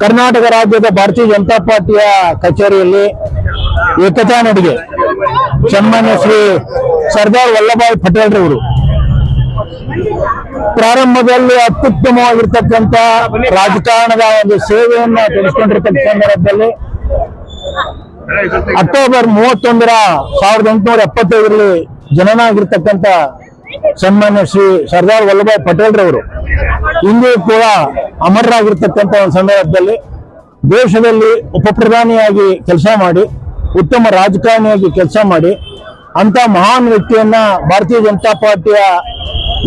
ಕರ್ನಾಟಕ ರಾಜ್ಯದ ಭಾರತೀಯ ಜನತಾ ಪಾರ್ಟಿಯ ಕಚೇರಿಯಲ್ಲಿ ಏಕತಾ ನಡಿಗೆ ಸನ್ಮಾನ್ಯ ಶ್ರೀ ಸರ್ದಾರ್ ವಲ್ಲಭಾಯ್ ಪಟೇಲ್ ರವರು. ಪ್ರಾರಂಭದಲ್ಲಿ ಅತ್ಯುತ್ತಮವಾಗಿರ್ತಕ್ಕಂಥ ರಾಜಕಾರಣದ ಒಂದು ಸೇವೆಯನ್ನು ತಿಳಿಸ್ಕೊಂಡಿರ್ತಕ್ಕಂಥ ಸಂದರ್ಭದಲ್ಲಿ ಅಕ್ಟೋಬರ್ ಮೂವತ್ತೊಂದರ ಸಾವಿರದ ಎಂಟುನೂರ ಎಪ್ಪತ್ತೈದರಲ್ಲಿ ಜನನ ಆಗಿರ್ತಕ್ಕಂಥ ಸನ್ಮಾನ್ಯ ಶ್ರೀ ಸರ್ದಾರ್ ವಲ್ಲಭಾಯ್ ಪಟೇಲ್ ರವರು. ಇಂದು ಕೂಡ ಅಮರರಾಗಿರ್ತಕ್ಕಂಥ ಒಂದು ಸಂದರ್ಭದಲ್ಲಿ ದೇಶದಲ್ಲಿ ಉಪಪ್ರಧಾನಿಯಾಗಿ ಕೆಲಸ ಮಾಡಿ, ಉತ್ತಮ ರಾಜಕಾರಣಿಯಾಗಿ ಕೆಲಸ ಮಾಡಿ ಅಂತ ಮಹಾನ್ ವ್ಯಕ್ತಿಯನ್ನ ಭಾರತೀಯ ಜನತಾ ಪಾರ್ಟಿಯ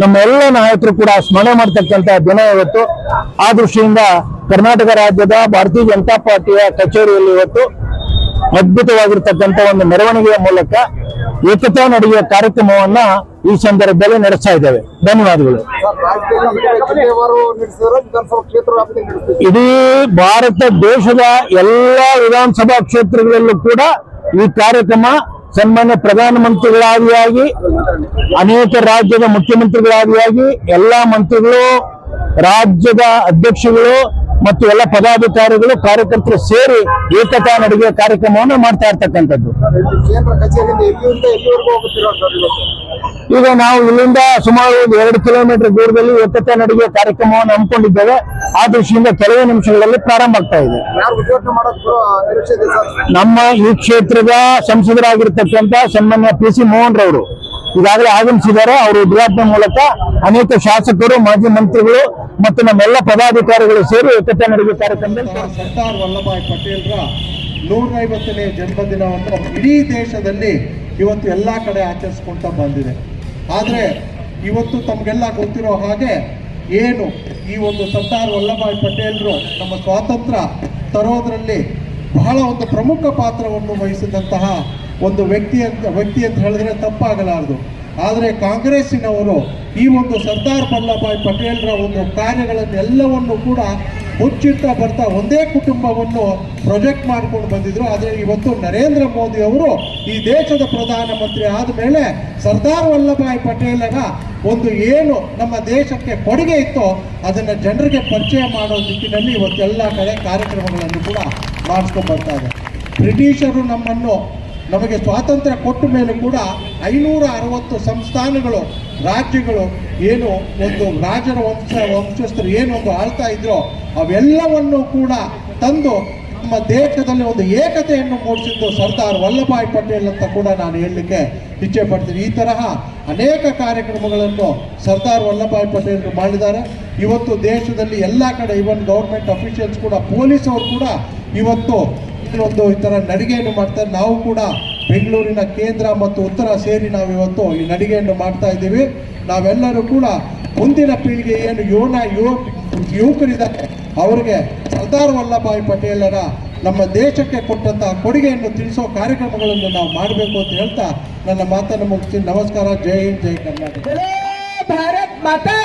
ನಮ್ಮ ಎಲ್ಲ ನಾಯಕರು ಕೂಡ ಸ್ಮರಣೆ ಮಾಡ್ತಕ್ಕಂಥ ದಿನ ಇವತ್ತು. ಆ ದೃಷ್ಟಿಯಿಂದ ಕರ್ನಾಟಕ ರಾಜ್ಯದ ಭಾರತೀಯ ಜನತಾ ಪಾರ್ಟಿಯ ಕಚೇರಿಯಲ್ಲಿ ಇವತ್ತು ಅದ್ಭುತವಾಗಿರ್ತಕ್ಕಂಥ ಒಂದು ಮೆರವಣಿಗೆಯ ಮೂಲಕ ಏಕತಾ ನಡೆಯುವ ಕಾರ್ಯಕ್ರಮವನ್ನ ಈ ಸಂದರ್ಭದಲ್ಲಿ ನಡೆಸ್ತಾ ಇದ್ದೇವೆ. ಧನ್ಯವಾದಗಳು. ಇಡೀ ಭಾರತ ದೇಶದ ಎಲ್ಲ ವಿಧಾನಸಭಾ ಕ್ಷೇತ್ರಗಳಲ್ಲೂ ಕೂಡ ಈ ಕಾರ್ಯಕ್ರಮ ಸನ್ಮಾನ್ಯ ಪ್ರಧಾನಮಂತ್ರಿಗಳಾದಿಯಾಗಿ ಅನೇಕ ರಾಜ್ಯದ ಮುಖ್ಯಮಂತ್ರಿಗಳಾದಿಯಾಗಿ ಎಲ್ಲಾ ಮಂತ್ರಿಗಳು, ರಾಜ್ಯದ ಅಧ್ಯಕ್ಷಗಳು ಮತ್ತು ಎಲ್ಲ ಪದಾಧಿಕಾರಿಗಳು, ಕಾರ್ಯಕರ್ತರು ಸೇರಿ ಏಕತಾ ನಡಿಗೆ ಕಾರ್ಯಕ್ರಮವನ್ನು ಮಾಡ್ತಾ ಇರ್ತಕ್ಕಂಥದ್ದು. ಈಗ ನಾವು ಇಲ್ಲಿಂದ ಸುಮಾರು ಒಂದು ಎರಡು ಕಿಲೋಮೀಟರ್ ದೂರದಲ್ಲಿ ಏಕತಾ ನಡಿಗೆ ಕಾರ್ಯಕ್ರಮವನ್ನು ಹಮ್ಮಿಕೊಂಡಿದ್ದೇವೆ. ಆ ದೃಷ್ಟಿಯಿಂದ ಕೆಲವೇ ನಿಮಿಷಗಳಲ್ಲಿ ಪ್ರಾರಂಭ ಆಗ್ತಾ ಇದೆ. ನಮ್ಮ ಈ ಕ್ಷೇತ್ರದ ಸಂಸದರಾಗಿರ್ತಕ್ಕಂಥ ಸನ್ಮಾನ್ಯ ಪಿ ಸಿ ಮೋಹನ್ ರವರು ಈಗಾಗಲೇ ಆಗಮಿಸಿದ್ದಾರೆ. ಅವರು ಉದ್ಘಾಟನೆ ಮೂಲಕ ಅನೇಕ ಶಾಸಕರು, ಮಾಜಿ ಮಂತ್ರಿಗಳು ಮತ್ತು ನಮ್ಮೆಲ್ಲ ಪದಾಧಿಕಾರಿಗಳು ಸೇರಿ ಏಕತೆ ನಡೆಯುವ ಕಾರ್ಯಕ್ರಮದಲ್ಲಿ ಸರ್ದಾರ್ ವಲ್ಲಭಾಯ್ ಪಟೇಲ್ರ ನೂರೈವತ್ತನೇ ಜನ್ಮದಿನವನ್ನು ಇಡೀ ದೇಶದಲ್ಲಿ ಇವತ್ತು ಎಲ್ಲ ಕಡೆ ಆಚರಿಸ್ಕೊಂತ ಬಂದಿದೆ. ಆದರೆ ಇವತ್ತು ತಮಗೆಲ್ಲ ಗೊತ್ತಿರೋ ಹಾಗೆ ಏನು ಈ ಒಂದು ಸರ್ದಾರ್ ವಲ್ಲಭಾಯ್ ಪಟೇಲ್ರು ನಮ್ಮ ಸ್ವಾತಂತ್ರ್ಯ ತರೋದ್ರಲ್ಲಿ ಬಹಳ ಒಂದು ಪ್ರಮುಖ ಪಾತ್ರವನ್ನು ವಹಿಸಿದಂತಹ ಒಂದು ವ್ಯಕ್ತಿ ಅಂತ ವ್ಯಕ್ತಿ ಅಂತ ಹೇಳಿದ್ರೆ ತಪ್ಪಾಗಲಾರದು. ಆದರೆ ಕಾಂಗ್ರೆಸ್ಸಿನವರು ಈ ಒಂದು ಸರ್ದಾರ್ ವಲ್ಲಭಾಯ್ ಪಟೇಲ್ರ ಒಂದು ಕಾರ್ಯಗಳನ್ನೆಲ್ಲವನ್ನು ಕೂಡ ಮುಚ್ಚಿಡ್ತಾ ಬರ್ತಾ ಒಂದೇ ಕುಟುಂಬವನ್ನು ಪ್ರೊಜೆಕ್ಟ್ ಮಾಡ್ಕೊಂಡು ಬಂದಿದ್ರು. ಆದರೆ ಇವತ್ತು ನರೇಂದ್ರ ಮೋದಿ ಅವರು ಈ ದೇಶದ ಪ್ರಧಾನಮಂತ್ರಿ ಆದ ಮೇಲೆ ಸರ್ದಾರ್ ವಲ್ಲಭಾಯ್ ಪಟೇಲರ ಒಂದು ಏನು ನಮ್ಮ ದೇಶಕ್ಕೆ ಕೊಡುಗೆ ಇತ್ತೋ ಅದನ್ನು ಜನರಿಗೆ ಪರಿಚಯ ಮಾಡೋ ದಿಕ್ಕಿನಲ್ಲಿ ಇವತ್ತೆಲ್ಲ ಕಡೆ ಕಾರ್ಯಕ್ರಮಗಳನ್ನು ಕೂಡ ಮಾಡಿಸ್ಕೊಂಡು ಬರ್ತಾ ಇದೆ ಬ್ರಿಟಿಷರು ನಮ್ಮನ್ನು ನಮಗೆ ಸ್ವಾತಂತ್ರ್ಯ ಕೊಟ್ಟ ಮೇಲೆ ಕೂಡ ಐನೂರ ಅರವತ್ತು ಸಂಸ್ಥಾನಗಳು, ರಾಜ್ಯಗಳು ಏನು ಒಂದು ರಾಜರ ವಂಶ, ವಂಶಸ್ಥರು ಏನು ಒಂದು ಆಳ್ತಾ ಇದ್ರೋ ಅವೆಲ್ಲವನ್ನು ಕೂಡ ತಂದು ನಮ್ಮ ದೇಶದಲ್ಲಿ ಒಂದು ಏಕತೆಯನ್ನು ಮೂಡಿಸಿದ್ದು ಸರ್ದಾರ್ ವಲ್ಲಭಾಯ್ ಪಟೇಲ್ ಅಂತ ಕೂಡ ನಾನು ಹೇಳಲಿಕ್ಕೆ ಇಚ್ಛೆ ಪಡ್ತೀನಿ. ಈ ತರಹ ಅನೇಕ ಕಾರ್ಯಕ್ರಮಗಳನ್ನು ಸರ್ದಾರ್ ವಲ್ಲಭಾಯ್ ಪಟೇಲ್ ಮಾಡಿದ್ದಾರೆ. ಇವತ್ತು ದೇಶದಲ್ಲಿ ಎಲ್ಲ ಕಡೆ ಇವನ್ ಗೌರ್ಮೆಂಟ್ ಅಫಿಷಿಯಲ್ಸ್ ಕೂಡ ಪೊಲೀಸ್ ಅವರು ಕೂಡ ಇವತ್ತು ಒಂದು ಈ ಥರ ನಡಿಗೆಯನ್ನು ಮಾಡ್ತಾ ನಾವು ಕೂಡ ಬೆಂಗಳೂರಿನ ಕೇಂದ್ರ ಮತ್ತು ಉತ್ತರ ಸೇರಿ ನಾವು ಇವತ್ತು ಈ ನಡಿಗೆಯನ್ನು ಮಾಡ್ತಾ ಇದ್ದೀವಿ. ನಾವೆಲ್ಲರೂ ಕೂಡ ಮುಂದಿನ ಪೀಳಿಗೆ ಏನು ಯುವನ ಯುವ ಯುವಕರಿದ್ದಾರೆ ಅವರಿಗೆ ಸರ್ದಾರ್ ವಲ್ಲಭಾಯಿ ಪಟೇಲರ ನಮ್ಮ ದೇಶಕ್ಕೆ ಕೊಟ್ಟಂತಹ ಕೊಡುಗೆಯನ್ನು ತಿಳಿಸೋ ಕಾರ್ಯಕ್ರಮಗಳನ್ನು ನಾವು ಮಾಡಬೇಕು ಅಂತ ಹೇಳ್ತಾ ನನ್ನ ಮಾತನ್ನು ಮುಗಿಸಿ ನಮಸ್ಕಾರ. ಜೈ ಹಿಂದ್ ಜೈ ಕರ್ನಾಟಕ. ಭಾರತ್ ಮಾತಾ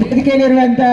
ವೇದಿಕೆಯಲ್ಲಿರುವಂತಹ